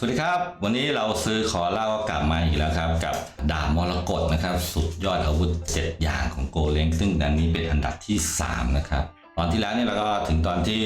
สวัสดีครับ วันนี้เราซื้อขอเล่าก็กลับมาอีกแล้วครับ กับดาบมรกตนะครับ สุดยอดอาวุธ 7 อย่างของโกเล้งซึ่งอันนี้เป็นอันดับที่ 3 นะครับ ตอนที่แล้วเนี่ยเราก็ถึงตอนที่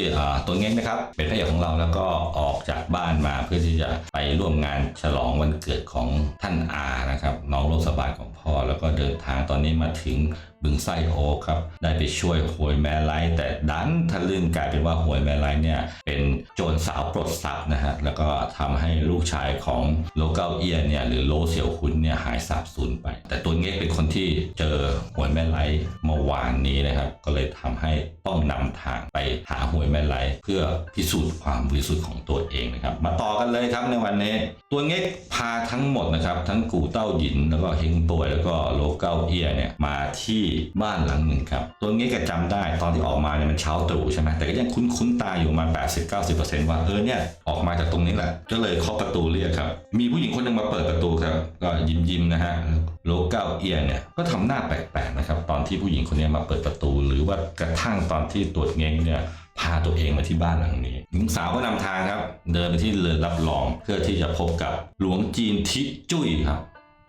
ตัวเง้งนะครับ เป็นพระเอกของเราแล้วก็ออกจากบ้านมาเพื่อที่จะไปร่วมงานฉลองวันเกิดของท่านอานะครับ น้องโรสบายของพ่อแล้วก็เดินทางตอนนี้มาถึง บึงไส้โอคครับได้ไปช่วยหวยแมไลแต่ดันทะลึ่งกลายเป็นว่าหวยแมไลเนี่ยเป็นโจรสาวปลดทรัพย์นะฮะแล้วก็ทำให้ลูกชายของโลเกาเอียเนี่ยหรือโลเสี่ยวหุนเนี่ยหายสาบสูญไป แต่ตัวเง็กเป็นคนที่เจอหวยแมไลเมื่อวานนี้นะครับก็เลยทำให้ต้องนำทางไปหาหวยแมไลเพื่อพิสูจน์ความบริสุทธิ์ของตัวเองนะครับมาต่อกันเลยครับในวันนี้ ตัวเง็กพาทั้งหมดนะครับทั้งกู่เต้าหยินแล้วก็เฮงป่วยแล้วก็โลเกาเอียเนี่ยมาที่บ้านหลังหนึ่งครับตัวเง็กก็จำได้ตอนที่ออกมาเนี่ยมันเช้าตรู่ใช่ไหมแต่ก็ยังคุ้นๆตาอยู่ประมา80-90%ว่าเออเนี่ยออกมาจากตรงนี้แหละ ก็เลยเคาะประตูเรียกครับ มีผู้หญิงคนหนึงมาเปิดประตูครับก็ยิ้มยิ้มๆนะฮะโลเก้าเอียเนี่ยก็ทำหน้าแปลกๆนะครับตอนที่ผู้หญิงคนนี้มาเปิดประตู หรือว่ากระทั่งตอนที่ตรวจเง็งเนี่ยพาตัวเองมาที่บ้านหลังนี้หญิงสาวก็นำทางครับ เดินไปที่เรือรับรองเพื่อที่จะพบกับหลวงจีนทิจุ้ยครับ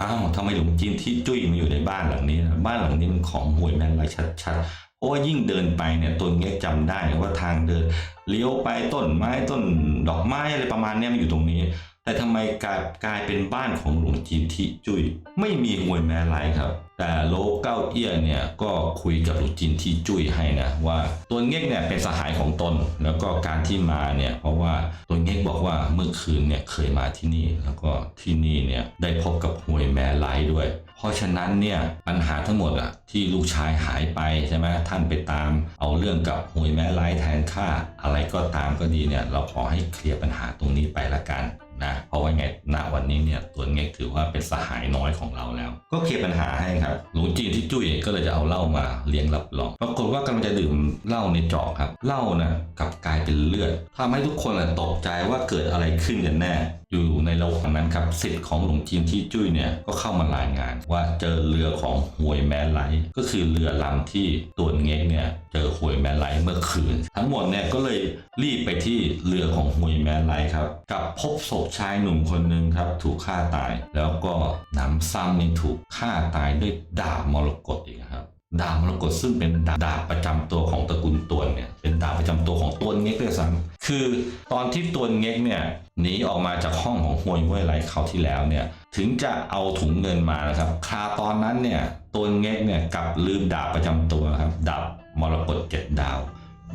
อ้าวทำไมหลวงจีนที่จุ้ยมาอยู่ในบ้านหลังนี้บ้านหลังนี้มันของห่วยแม่นไรชัดๆเพราะว่ายิ่งเดินไปเนี่ยตัวเงี้ยจำได้ว่าทางเดินเลี้ยวไปต้นไม้ต้นดอกไม้อะไรประมาณเนี้ยมันอยู่ตรงนี้ แต่ทำไมกลายกลายเป็นบ้านของหลวงจีนทิจุ้ยไม่มีหวยแม่ไรครับ แต่โลเก้าเอี้ยเนี่ยก็คุยกับหลวงจีนที่จุ้ยให้นะว่าตัวเง็กเนี่ยเป็นสหายของตน แล้วก็การที่มาเนี่ยเพราะว่าตัวเง็กบอกว่าเมื่อคืนเนี่ยเคยมาที่นี่ แล้วก็ที่นี่เนี่ยได้พบกับหวยแม่ไลด้วย เพราะฉะนั้นเนี่ยปัญหาทั้งหมดอะที่ลูกชายหายไปใช่ไหมท่านไปตาม เอาเรื่องกับหวยแม่ไลแทนค่า อะไรก็ตามก็ดีเนี่ยเราขอให้เคลียร์ปัญหาตรงนี้ไปละกัน นะเพราะว่าไงณวันนี้เนี่ยตัวเง็กถือว่าเป็นสหายน้อยของเราแล้ว ก็เคลียร์ปัญหาให้ครับหลวงจีนที่จุ้ยก็เลยจะเอาเหล้ามาเลี้ยงรับรองปรากฏว่ากำลังจะดื่มเหล้าในจอกครับเหล้านะกลับกลายเป็นเลือดทำให้ทุกคนตกใจว่าเกิดอะไรขึ้นกันแน่อยู่ในระหว่างนั้นครับสิทธิ์ของหลวงจีนที่จุ้ยเนี่ยก็เข้ามารายงาน ว่าเจอเรือของหวยแม่ไลก็คือเรือลำที่ตัวเง็กเนี่ยเจอหวยแม่ไลเมื่อคืน ทั้งหมดเนี่ยก็เลยรีบไปที่เรือของหวยแม่ไลครับกับพบศพชายหนุ่มคนหนึ่งครับ ถูกฆ่าตาย แล้วก็หนำซ้ำยังถูกฆ่าตายด้วยดาบมรกตอีกครับดาบมรกตซึ่งเป็นดาบดาบประจำตัวของตระกูลตวนเนี่ยเป็นดาบประจำตัวของตวนเง็กด้วยซ้ำคือตอนที่ตวนเง็กเนี่ยหนีออกมาจากห้องของฮวยเว่ยไรเขาที่แล้วเนี่ยถึงจะเอาถุงเงินมานะครับคาตอนนั้นเนี่ยตวนเง็กเนี่ยกลับลืมดาบประจำตัวครับดาบมรกตเจ็ดดาว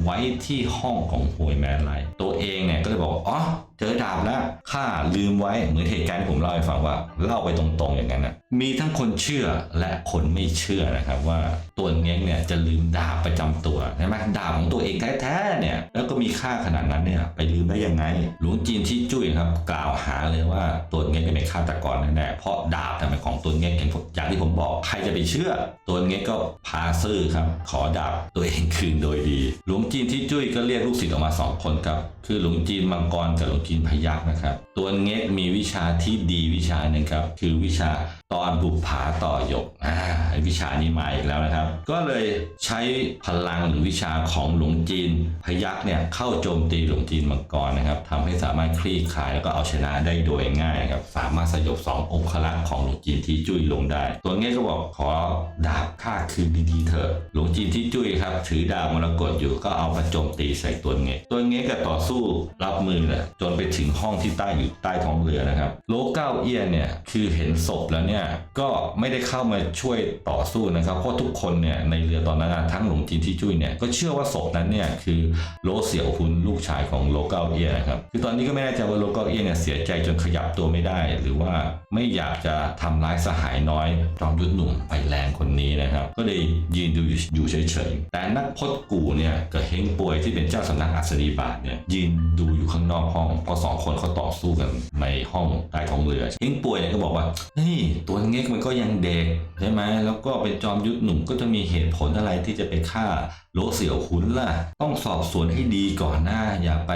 ไว้ที่ห้องของหวยแมนไลตัวเองเนี่ยก็เลยบอกว่าอ๋อเจอดาบแล้วข้าลืมไว้เหมือนเหตุการณ์ที่ผมเล่าให้ฟังว่าเล่าไปตรงๆอย่างนั้นนะมีทั้งคนเชื่อและคนไม่เชื่อนะครับว่าตัวเง้งเนี่ยจะลืมดาบประจำตัวใช่ไหมดาบของตัวเองแท้ๆเนี่ย ก็มีค่าขนาดนั้นเนี่ยไปลืมได้ยังไง หลวงจีนที่จุ้ยครับกล่าวหาเลยว่าตัวเงี้ยเป็นฆาตกรแน่ๆเพราะดาบทำไมของตัวเงี้ย่างอย่างที่ผมบอกใครจะไปเชื่อ ตัวเงี้ยก็พาซื่อครับ ขอดาบตัวเองคืนโดยดี หลวงจีนที่จุ้ยก็เรียกลูกศิษย์ออกมาสองคนครับคือหลวงจีนมังกรกับหลวงจีนพยักนะครับ ตัวเง็กมีวิชาที่ดีวิชาหนึ่งครับ คือวิชาตอนบุปผาต่อหยกอ่าวิชานี้มาอีกแล้วนะครับ ก็เลยใช้พลังหรือวิชาของหลวงจีน พยักษ์เนี่ยเข้าโจมตีหลวงจีนมังกรนะครับทำให้สามารถคลี่คลายแล้วก็เอาชนะได้โดยง่ายครับสามารถสยบสององครักษ์ของหลวงจีนที่จุ้ยลงได้ ตัวเง็กก็บอกขอดาบข้าคืนดีๆเถอะหลวงจีนที่จุ้ยครับ ถือดาบมรกตอยู่ก็เอามาโจมตีใส่ตัวเง็กตัวเง็กก็ต่อสู้รับมือเลยจนไปถึงห้องที่ใต้อยู่ใต้ท้องเรือนะครับโลเก้าเอียนเนี่ยคือเห็นศพแล้วเนี่ยก็ไม่ได้เข้ามาช่วยต่อสู้นะครับเพราะทุกคนเนี่ยในเรือตอนนั้นทั้งหลวงจีนที่จุ้ยเนี่ยก็เชื่อว่าศพนั้นเนี่ยคือโลเสี่ยวหุนลูกชายของโลเก้าเอียนะครับคือตอนนี้ก็ไม่แน่ใจว่าโลเก้าเอียเนี่ยเสียใจจนขยับตัวไม่ได้ หรือว่าไม่อยากจะทำร้ายสหายน้อยจอมยุทธหนุ่มไฟแรงคนนี้นะครับ ก็เลยยืนดูอยู่เฉยๆแต่นักพจน์กูเนี่ยกับเฮงป่วยที่เป็นเจ้าสำนักอัศรีบาทเนี่ยยืนดูอยู่ข้างนอกห้องพราะสองคนเขาต่อสู้กันในห้องใต้ท้องเรือเฮงป่วยเนี่ยก็บอกว่าเฮ้ยตัวเง็กมันก็ยังเด็กใช่ไหมแล้วก็เป็นจอมยุทธหนุ่มก็จะมีเหตุผลอะไรที่จะไปฆ่าโลเสี่ยวขุนล่ะ ต้องสอบสวนให้ดีก่อนหน้า อย่าไป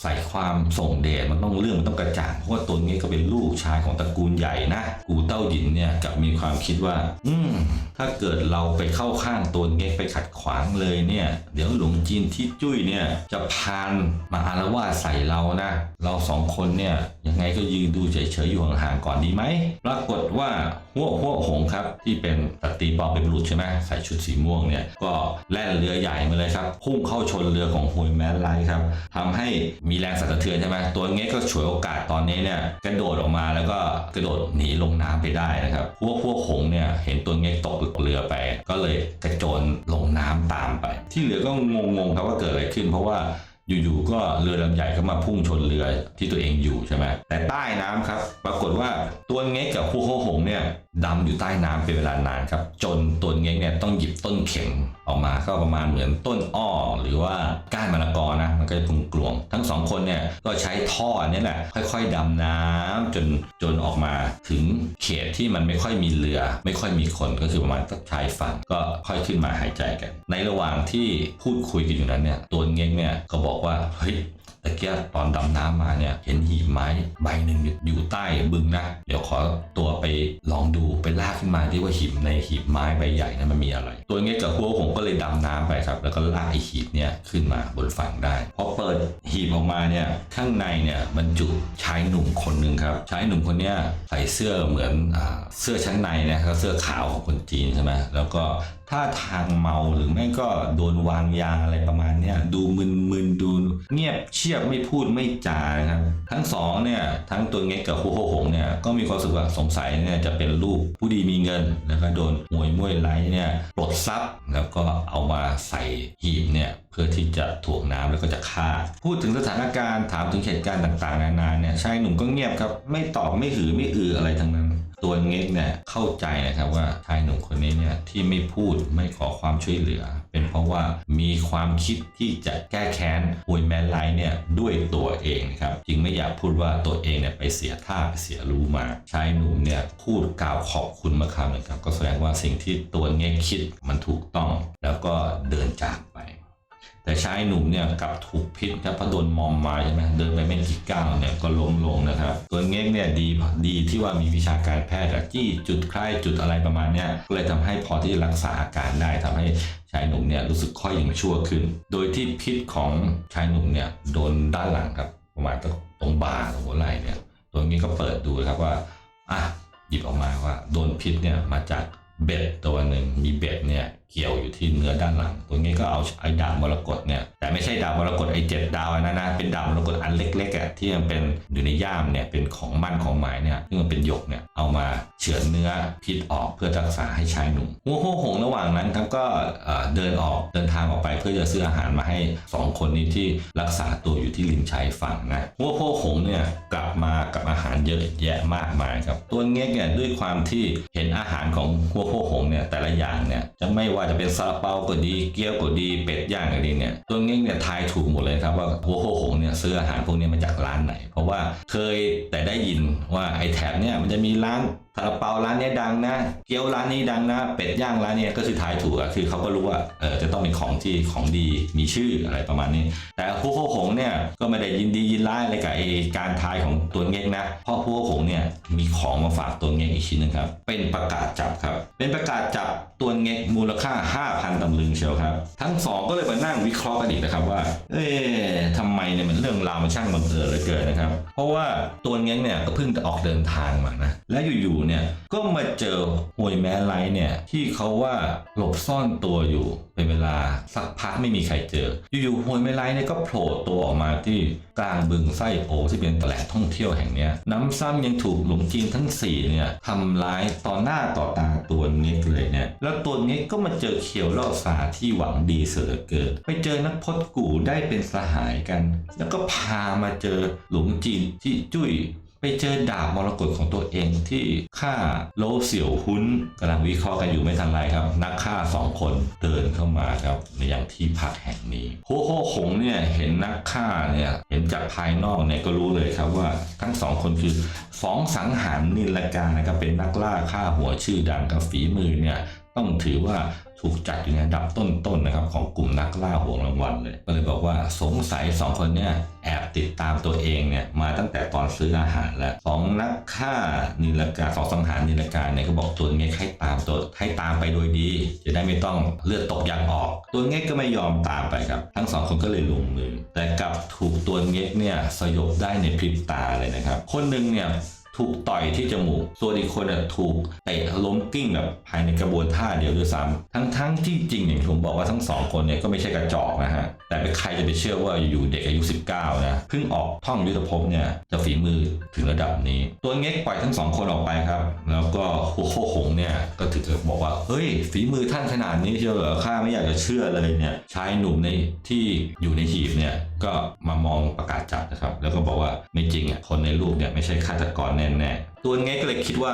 ใส่ความส่งเดชมันต้องเรื่องมันต้องกระจ่างเพราะว่าตัวเง็กก็เป็นลูกชายของตระกูลใหญ่นะกูเต้าหยินเนี่ยกับมีความคิดว่า อืมถ้าเกิดเราไปเข้าข้างตัวเง็กไปขัดขวางเลยเนี่ย เดี๋ยวหลวงจีนที่จุ้ยเนี่ยจะพานมาอารวาสใส่เรานะ เราสองคนเนี่ยยังไงก็ยืนดูเฉยๆอยู่ห่างๆก่อนดีไหมปรากฏว่าหัวหัวหงครับ ที่เป็นสตรีปอบเป็นบุรุษใช่ไหมใส่ชุดสีม่วงเนี่ยก็แล่นเรือใหญ่มาเลยครับพุ่งเข้าชนเรือของฮุยแมนไลท์ครับทำให้มีแรงสั่นสะเทือนใช่ไหมตัวเงี้ยก็ฉวยโอกาสตอนนี้เนี่ยกระโดดออกมาแล้วก็กระโดดหนีลงน้ำไปได้นะครับพวกพวกหงเนี่ยเห็นตัวเงี้ยตกเรือไป ก็เลยกระโจนลงน้ำตามไป ที่เหลือก็งงๆครับว่าเกิดอะไรขึ้น เพราะว่า อยู่ๆก็เรือลำใหญ่ก็มาพุ่งชนเรือที่ตัวเองอยู่ใช่ไหมแต่ใต้น้ำครับ ปรากฏว่าตัวเง็กกับคู่โคหงเนี่ยดำอยู่ใต้น้ำเป็นเวลานานครับ จนตัวเง็กเนี่ยต้องหยิบต้นเข็มออกมาก็ประมาณเหมือนต้นอ้อหรือว่าก้านมะละกอนะมันก็จะกลวงๆทั้งสองคนเนี่ยก็ใช้ท่อเนี่ยแหละค่อย ๆดำน้ำจนจนออกมาถึงเขตที่มันไม่ค่อยมีเรือ ไม่ค่อยมีคนก็คือประมาณชายฝั่งก็ค่อยขึ้นมาหายใจกัน ในระหว่างที่พูดคุยกันอยู่นั้นเนี่ยตัวเง็กเนี่ยก็บอกว่าเฮ้ยตะเกียตอนดำน้ำมาเนี่ย เห็นหีบไม้ใบหนึ่งอยู่ใต้บึงนะ เดี๋ยวขอตัวไปลองดูไปลากขึ้นมาที่ว่าหีบในหีบไม้ใบใหญ่นั้นมันมีอะไร ตัวเงี้ยกับพวกผมก็เลยดำน้ำไปครับ แล้วก็ลากไอหีบเนี่ยขึ้นมาบนฝั่งได้พอเปิดหีบออกมาเนี่ยข้างในเนี่ยบรรจุชายหนุ่มคนหนึ่งครับชายหนุ่มคนเนี้ยใส่เสื้อเหมือนอเสื้อชั้นในนะครับเสื้อขาวของคนจีนใช่ไหมแล้วก็ ท่าทางเมาหรือไม่ก็โดนวางยาอะไรประมาณเนี้ยดูมึนๆดูเงียบเชียบไม่พูดไม่จานะครับทั้งสองเนี่ยทั้งตัวเง็กกับคู่โฮหงเนี่ยก็มีความรู้สึกว่าสงสัยเนี่ยจะเป็นลูกผู้ดีมีเงินแล้วก็โดนมวยมวยไล่เนี่ยปลดทรัพย์แล้วก็เอามาใส่หีบเนี่ยเพื่อที่จะถ่วงน้ำแล้วก็จะฆ่า พูดถึงสถานการณ์ถามถึงเหตุการณ์ต่างๆ นานาเนี่ยชายหนุ่มก็เงียบครับไม่ตอบไม่หือไม่อืออะไรทั้งนั้น ตัวเง็กเนี่ยเข้าใจนะครับว่าชายหนุ่มคนนี้เนี่ยที่ไม่พูดไม่ขอความช่วยเหลือ เป็นเพราะว่ามีความคิดที่จะแก้แค้นฮุยแมนไลท์เนี่ยด้วยตัวเองครับจึงไม่อยากพูดว่าตัวเองเนี่ยไปเสียท่าไปเสียรู้มาชายหนุ่มเนี่ยพูดกล่าวขอบคุณมาคำหนึ่งครับก็แสดงว่าสิ่งที่ตัวเง็กคิดมันถูกต้อง แล้วก็เดินจาก แต่ชายหนุ่มเนี่ยกลับถูกพิษครับเพราะโดนมอมมาใช่ไหมเดินไปไม่กี่ก้าวเนี่ยก็ล้มลงนะครับตัวเง้งเนี่ยดีดีที่ว่ามีวิชาการแพทย์จี้จุดคล้ายจุดอะไรประมาณเนี้ยก็เลยทำให้พอที่จะรักษาอาการได้ทำให้ชายหนุ่มเนี่ยรู้สึกค่อยยังชั่วขึ้น โดยที่พิษของชายหนุ่มเนี่ยโดนด้านหลังครับประมาณตรงบ่าตรงหัวไหล่เนี่ยตัวนี้ก็เปิดดูครับว่าอะหยิบออกมาว่าโดนพิษเนี่ยมาจาก เบ็ดตัวหนึ่งมีเบ็ดเนี่ยเกี่ยวอยู่ที่เนื้อด้านหลังตัวนี้ก็เอาไอ้ดาบมรกตเนี่ยแต่ไม่ใช่ดาบมรกตไอ้เจ็ดดาวนะนะเป็นดาบมรกตอันเล็กๆอะที่มันเป็นอยู่ในย่ามเนี่ยเป็นของมั่นของหมายเนี่ยที่มันเป็นหยกเนี่ยเอามาเฉือนเนื้อพิษออกเพื่อรักษาให้ชายหนุ่มหัวโหหง ก็เดินออกเดินทางออกไปเพื่อจะซื้ออาหารมาให้สองคนนี้ที่รักษาตัวอยู่ที่ริมชายฝั่งนะหัวโหหงเนี่ยกลับมากับอาหารเยอะแยะมากมายครับ ตัวเง็กเนี่ยด้วยความที่เห็นอาหารของหัวโหหงเนี่ยแต่ละอย่างเนี่ยจะไม่ว่าจะเป็นซาลาเปาก็ดีเกี๊ยวก็ดีเป็ดย่างก็ดีเนี่ยตัวเง็กเนี่ยทายถูกหมดเลยครับว่าหัวโหหงเนี่ยซื้ออาหารพวกนี้มาจากร้านไหน เพราะว่าเคยแต่ได้ยินว่าไอ้แถบเนี่ยมันจะมีร้าน ซาลาเปาร้านนี้ดังนะ เกี๊ยวร้านนี้ดังนะ เป็ดย่างร้านนี้ก็คือทายถูกอะคือเขาก็รู้ว่าเออจะต้องเป็นของที่ของดีมีชื่ออะไรประมาณนี้ แต่ผู้โคหงเนี่ยก็ไม่ได้ยินดียินร้ายอะไรกับไอการทายของตัวเง็กนะ เพราะผู้โคหงเนี่ยมีของมาฝากตัวเง็กอีกชิ้นนึงครับ เป็นประกาศจับครับ เป็นประกาศจับตัวเง็กมูลค่า 5,000ตำลึงเชียวครับ ทั้งสองก็เลยมานั่งวิเคราะห์กันอีกนะครับว่า เอ๊ะทำไมเนี่ยมันเรื่องราวมันช่างบังเอิญเหลือเกินนะครับ เพราะว่าตัวเง้งเนี่ยก็เพิ่งจะออกเดินทางมานะ และอยู่ๆเนี่ยก็มาเจอหวยแม้ไลเนี่ยที่เขาว่าหลบซ่อนตัวอยู่เป็นเวลาสักพักไม่มีใครเจอ อยู่ๆหวยแม้ไลเนี่ยก็โผล่ตัวออกมาที่กลางบึงไส้โอที่เป็นแหล่งท่องเที่ยวแห่งเนี้ยน้ำซ้ำยังถูกหลงจีนทั้งสี่เนี่ยทำร้ายต่อหน้าต่อตาตัวเง็กเลยเนี่ยแล้วตัวเง็กก็มาเจอเขียวล่อสาที่หวังดีเสือเกิด ไปเจอนักพจน์กู่ได้เป็นสหายกัน แล้วก็พามาเจอหลงจีนที่จุ้ย ไปเจอดาบมรกตของตัวเองที่ฆ่าโลเสี่ยวหุนกำลังวิเคราะห์กันอยู่ไม่ทันไรครับ นักฆ่าสองคนเดินเข้ามาครับในย่างที่พักแห่งนี้โฮโฮหงเนี่ยเห็นนักฆ่าเนี่ยเห็นจากภายนอกเนี่ยก็รู้เลยครับว่าทั้งสองคนคือสองสังหารนิลการนะครับเป็นนักล่าฆ่าหัวชื่อดังกับฝีมือเนี่ย ต้องถือว่าถูกจัดอยู่ในอันดับต้นๆนะครับของกลุ่มนักล่าหัวงรางวัลเลย ก็เลยบอกว่าสงสัยสองคนเนี่ยแอบติดตามตัวเองเนี่ยมาตั้งแต่ตอนซื้ออาหารแล้วสองนักฆ่านิลการสองสังหารนิลการเนี่ยก็บอกตัวเง็กให้ตามตัวให้ตามไปโดยดี จะได้ไม่ต้องเลือดตกยางออก ตัวเง็กก็ไม่ยอมตามไปครับ ทั้งสองคนก็เลยลงมือ แต่กลับถูกตัวเง็กเนี่ยสยบได้ในพริบตาเลยนะครับ คนหนึ่งเนี่ย ถูกต่อยที่จมูก ส่วนอีกคนน่ะถูกเตะล้มกิ้งแบบภายในกระบวนท่าเดียวด้วยซ้ำทั้งทั้งที่จริงอย่างที่ผมบอกว่าทั้งสองคนเนี่ยก็ไม่ใช่กระจอกนะฮะ แต่ใครจะไปเชื่อว่าอยู่เด็กอายุ 19 นะ เพิ่งออกท่องยุทธภพเนี่ยจะฝีมือถึงระดับนี้ ตัวเง็กปล่อยทั้งสองคนออกไปครับ แล้วก็โฮโคหงเนี่ยก็ถึงกับบอกว่า เฮ้ย ฝีมือท่านขนาดนี้เชียวเหรอข้าไม่อยากจะเชื่อเลยเนี่ยชายหนุ่มในที่อยู่ในหีบเนี่ยก็มามองประกาศจับนะครับ แล้วก็บอกว่าไม่จริงอะคนในรูปเนี่ยไม่ใช่ฆาตกรแน่ๆตัวเง็กก็เลยคิดว่า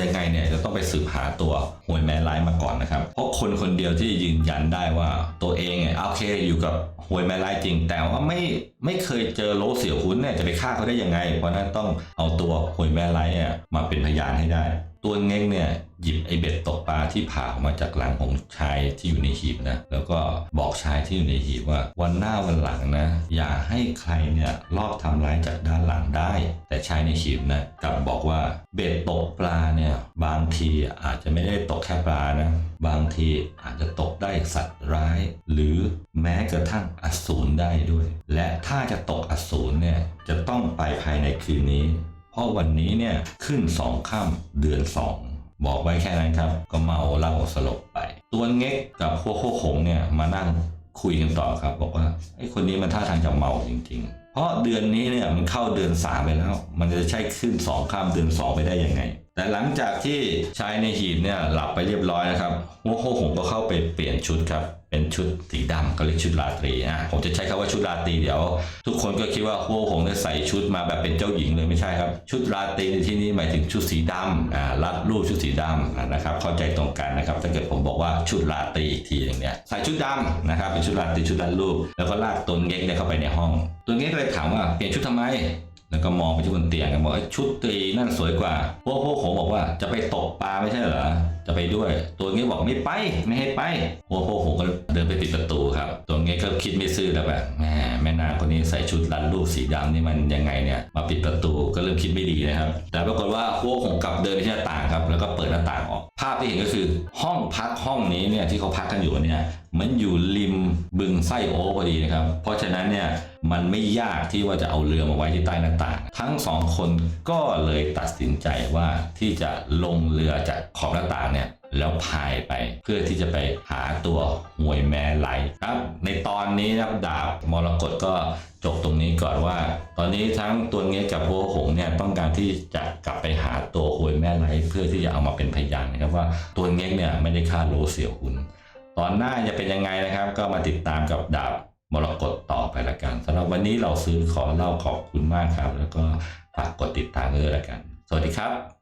ยังไงเนี่ยจะต้องไปสืบหาตัวหวยแม่ไลายมาก่อนนะครับ เพราะคนคนเดียวที่ยืนยันได้ว่าตัวเองเนี่ยโอเคอยู่กับหวยแม่ไลายจริง แต่ว่าไม่ไม่เคยเจอโลเสี่ยวหุนเนี่ยจะไปฆ่าเขาได้ยังไง เพราะนั้นต้องเอาตัวหวยแม่ไลายเนี่ยมาเป็นพยานให้ได้ ตัวเง้งเนี่ยหยิบไอเบ็ดตกปลาที่ผ่าออกมาจากหลังของชายที่อยู่ในหีบนะแล้วก็บอกชายที่อยู่ในหีบว่า วันหน้าวันหลังนะ อย่าให้ใครเนี่ยลอบทำร้ายจากด้านหลังได้ แต่ชายในหีบนะกลับบอกว่าเบ็ดตกปลาเนี่ยบางทีอาจจะไม่ได้ตกแค่ปลานะบางทีอาจจะตกได้สัตว์ร้าย หรือแม้กระทั่งอสูรได้ด้วย และถ้าจะตกอสูรเนี่ยจะต้องไปภายในคืนนี้ เพราะวันนี้เนี่ยขึ้นสองค่ำเดือนสองบอกไว้แค่นั้นครับ ก็เมาเหล้าสลบไป ตัวเง็กกับพวกโคหงเนี่ยมานั่งคุยกันต่อครับ บอกว่าไอ้คนนี้มันท่าทางจะเมาจริง ๆ เพราะเดือนนี้เนี่ยมันเข้าเดือนสามไปแล้ว มันจะใช่ขึ้นสองค่ำเดือนสองไปได้ยังไง แต่หลังจากที่ชายในหีบเนี่ยหลับไปเรียบร้อยนะครับโมโหหงก็เข้าไปเปลี่ยนชุดครับ เป็นชุดสีดำก็เรียกชุดราตรีอะผมจะใช้คำว่าชุดราตรีเดี๋ยว ทุกคนก็คิดว่าโอ้หงเนี่ยใส่ชุดมาแบบเป็นเจ้าหญิงเลยไม่ใช่ครับ ชุดราตรีในที่นี้หมายถึงชุดสีดำอ่ารัดรูปชุดสีดำนะครับ เข้าใจตรงกันนะครับ ถ้าเกิดผมบอกว่าชุดราตรีอีกทีหนึงเนี่ยใส่ชุดดำนะครับเป็นชุดราตรีชุดรัดรูป แล้วก็ลากตัวเง้กเนี่ยเข้าไปในห้อง ตัวเง้กก็เลยถามว่าเปลี่ยนชุดทำไม แล้วก็มองไปที่บนเตียงกันบอกชุดตีนั่นสวยกว่า พวกพวกโขบอกว่าจะไปตกปลาไม่ใช่เหรอ จะไปด้วย ตัวนี้บอกไม่ไปไม่ให้ไปพวกพวกโขก็เดินไป ก็คิดไม่ซื่อแล้วแบบแหมแม่นางคนนี้ใส่ชุดรัดรูปสีดำนี่มันยังไงเนี่ยมาปิดประตูก็เริ่มคิดไม่ดีนะครับแต่ปรากฏว่าพวกผมกลับเดินไปที่หน้าต่างครับ แล้วก็เปิดหน้าต่างออก ภาพที่เห็นก็คือห้องพักห้องนี้เนี่ยที่เขาพักกันอยู่เนี่ยมันอยู่ริมบึงไส้โอพอดีนะครับ เพราะฉะนั้นเนี่ยมันไม่ยากที่ว่าจะเอาเรือมาไว้ที่ใต้หน้าต่าง ทั้งสองคนก็เลยตัดสินใจว่าที่จะลงเรือจากขอบหน้าต่างเนี่ย แล้วพายไป เพื่อที่จะไปหาตัวหวยแม่ไหลครับ ในตอนนี้นะครับดาบมรกตก็จบตรงนี้ก่อนว่า ตอนนี้ทั้งตัวเงี้ยกับโวหงเนี่ยต้องการที่จะกลับไปหาตัวหวยแม่ไหลเพื่อที่จะเอามาเป็นพยานนะครับว่าตัวเงี้ยเนี่ยไม่ได้ฆ่าโลเสียวหุนตอนหน้าจะเป็นยังไงนะครับ ก็มาติดตามกับดาบมรกตต่อไปละกันสำหรับวันนี้เราซื้อขอเล่าขอบคุณมากครับ แล้วก็ฝากกดติดตามด้วยละกัน สวัสดีครับ